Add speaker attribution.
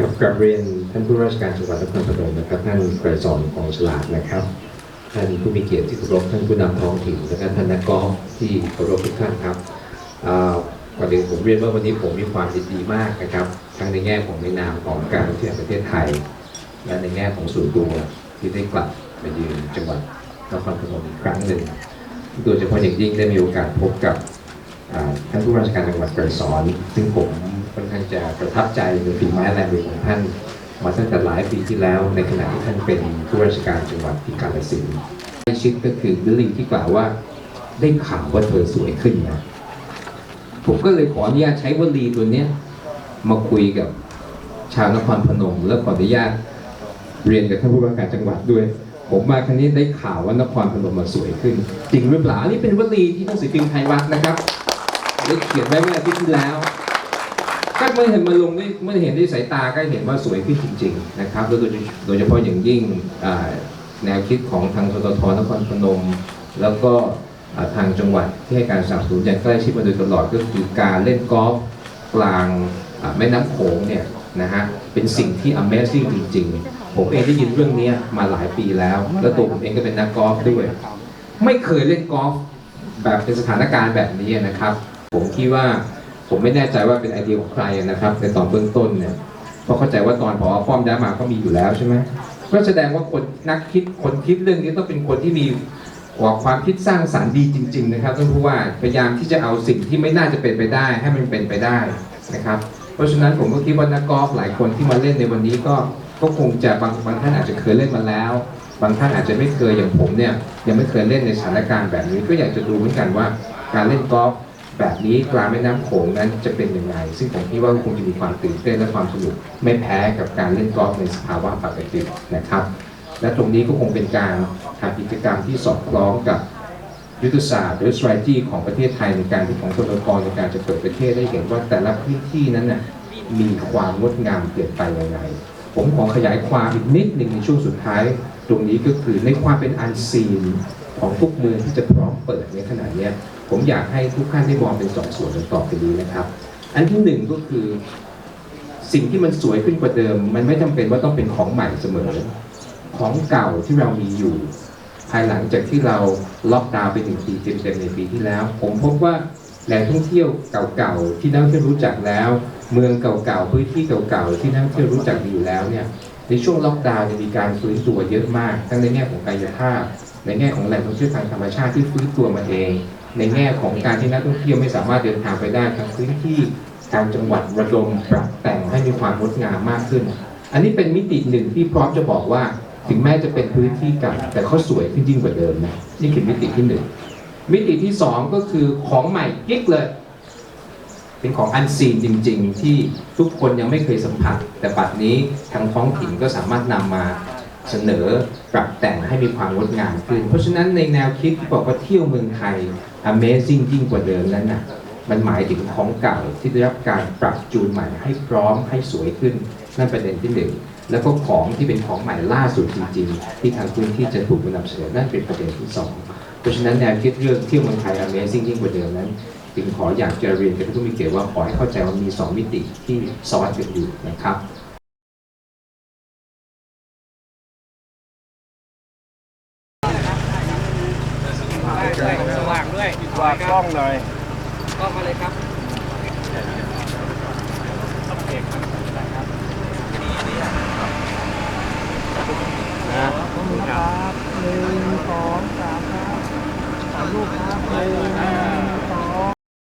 Speaker 1: ครับกลับเรียนท่านผู้ราชการจังหวัดนครพนมนะครับท่านไกรสอนของฉลาดนะครับท่านผู้มีเกียรติที่เคารพท่านผู้นำท้องถิ่นและท่านนักกอล์ฟที่เคารพทุกท่านครับก่อนอื่นผมเรียนว่าวันนี้ผมมีความยินดีมากนะครับทั้งในแง่ของในนามของการท่องเที่ยวประเทศไทย และในแง่ของส่วนตัวที่ได้กลับมายืนจังหวัดนครพนมอีกครั้งหนึ่งโดยเฉพาะอย่างยิ่งได้มีโอกาสพบกับท่านผู้ราชการจังหวัดไกรสอนซึ่งผม ค่อนข้างจะประทับใจในฝีไม้ลายมือของท่านมาตั้งแต่หลายปีที่แล้วในขณะที่ท่านเป็นผู้ราชการจังหวัดที่กาฬสินธุ์ใกล้ชิดก็คือบิลลิงที่กล่าวว่าได้ข่าวว่าเธอสวยขึ้นนะผมก็เลยขออนุญาตใช้วลีตัวเนี้ยมาคุยกับชาวนครพนม แล้วขออนุญาตเรียนกับท่านผู้ว่าการจังหวัดด้วย ผมมาครั้งนี้ได้ข่าวว่านครพนมมาสวยขึ้น จริงหรือเปล่าอันนี้เป็นวลีที่หนังสือพิมพ์ไทยรัฐนะครับได้เขียนไว้เมื่ออาทิตย์ที่แล้ว ก็เมื่อเห็นมาลงด้วยเมื่อเห็นด้วยสายตาก็เห็นว่าสวยขึ้นจริง ๆ นะครับโดยโดยเฉพาะอย่างยิ่งแนวคิดของทางทททนครพนม แล้วก็ทางจังหวัดที่ให้การสนับสนุนอย่างใกล้ชิดมาโดยตลอดก็คือการเล่นกอล์ฟกลางแม่น้ำโขงเนี่ยนะฮะเป็นสิ่งที่ Amazing จริงๆ ผมเองได้ยินเรื่องนี้มาหลายปีแล้ว แล้วตัวผมเองก็เป็นนักกอล์ฟด้วย ไม่เคยเล่นกอล์ฟแบบเป็นสถานการณ์แบบนี้นะครับ ผมคิดว่า ผมไม่แน่ใจว่าเป็นไอเดียของใครนะครับในตอนเบื้องต้นเนี่ยเพราะเข้าใจว่าตอนพอป้อมย้ายมาก็มีอยู่แล้วใช่ไหมก็แสดงว่าคนนักคิดคนคิดเรื่องนี้ต้องเป็นคนที่มีวความคิดสร้างสารรค์ดีจริง ๆ นะครับท่านผู้ว่าพยายามที่จะเอาสิ่งที่ไม่น่าจะเป็นไปได้ ให้มันเป็นไปได้นะครับ เพราะฉะนั้นผมก็คิดว่านักกอล์ฟหลายคนที่มาเล่นในวันนี้ก็ก็คงจะบางบางท่านอาจจะเคยเล่นมาแล้ว บางท่านอาจจะไม่เคยอย่างผมเนี่ยยังไม่เคยเล่นในสถานการณ์แบบนี้ ก็อยากจะดูเหมือนกันว่าการเล่นกอล์ฟ แบบนี้กลางแม่น้ำโขงนั้นจะเป็นยังไง ซึ่งผมคิดว่าคงจะมีความตื่นเต้นและความสนุก ไม่แพ้กับการเล่นกอล์ฟในสภาวะปกตินะครับ และตรงนี้ก็คงเป็นการทำกิจกรรมที่สอดคล้องกับยุทธศาสตร์หรือ strategy ของประเทศไทยในการที่ของตนกรในการจะเปิดประเทศได้เห็นว่าแต่ละพื้นที่นั้นน่ะมีความงดงามเปลี่ยนไปยังไง ผมขอขยายความอีกนิดหนึ่งในช่วงสุดท้าย ตรงนี้ก็คือในความเป็นอันซีนของทุกเมืองที่จะพร้อมเปิดในขณะนี้ ผมอยากให้ทุกท่านได้มองเป็นสองส่วนกันต่อไปนี้นะครับ อันที่หนึ่งก็คือ สิ่งที่มันสวยขึ้นกว่าเดิม มันไม่จำเป็นว่าต้องเป็นของใหม่เสมอ ของเก่าที่เรามีอยู่ ภายหลังจากที่เราล็อกดาวน์ไปหนึ่งปีเต็มๆในปีที่แล้ว ผมพบว่าแหล่งท่องเที่ยวเก่าๆที่นักท่องเที่ยวรู้จักแล้ว เมืองเก่าๆพื้นที่เก่าๆที่นักท่องเที่ยวรู้จักดีอยู่แล้วเนี่ยในช่วงล็อกดาวน์มีการฟื้นตัวเยอะมาก ทั้งในแง่ของกายภาพ ในแง่ของแหล่งท่องเที่ยวทางธรรมชาติที่ฟื้นตัวมาเอง ในแง่ของการที่นักท่องเที่ยวไม่สามารถเดินทางไปได้ทั้งพื้นที่ทางจังหวัดระดมปรับแต่งให้มีความงดงามมากขึ้น อันนี้เป็นมิติหนึ่งที่พร้อมจะบอกว่าถึงแม้จะเป็นพื้นที่เก่าแต่เขาสวยขึ้นยิ่งกว่าเดิมนะนี่คือมิติที่หนึ่งมิติที่สองก็คือของใหม่กิ๊กเลย เป็นของอันซีนจริง ๆ ที่ทุกคนยังไม่เคยสัมผัส แต่บัดนี้ทางท้องถิ่นก็สามารถนำมา เสนอปรับแต่งให้มีความงดงามขึ้น เพราะฉะนั้นในแนวคิดที่บอกว่าเที่ยวเมืองไทย Amazing ยิ่งกว่าเดิมนั้นน่ะมันหมายถึงของเก่าที่ได้รับการปรับจูนใหม่ให้พร้อมให้สวยขึ้นนั่นประเด็นที่หนึ่งแล้วก็ของที่เป็นของใหม่ล่าสุดจริง ๆ ที่ทางพื้นที่จะถูกนำเสนอนั่นเป็นประเด็นที่สองเพราะฉะนั้นแนวคิดเรื่องเที่ยวเมืองไทย Amazing ยิ่งกว่าเดิมนั้นจึงขออยากจะเรียนกับทุกมิเกตว่าขอให้เข้าใจว่ามีสองมิติที่ซ้อนกันอยู่นะครับ
Speaker 2: ด้วยสว่างด้วย
Speaker 3: วาง กล้องหน่อย
Speaker 2: กล้องมาเลยครับ
Speaker 3: นะ
Speaker 4: ขอบคุณครับหนึ่งสองสามครับถ่ายรูปครับหนึ่ง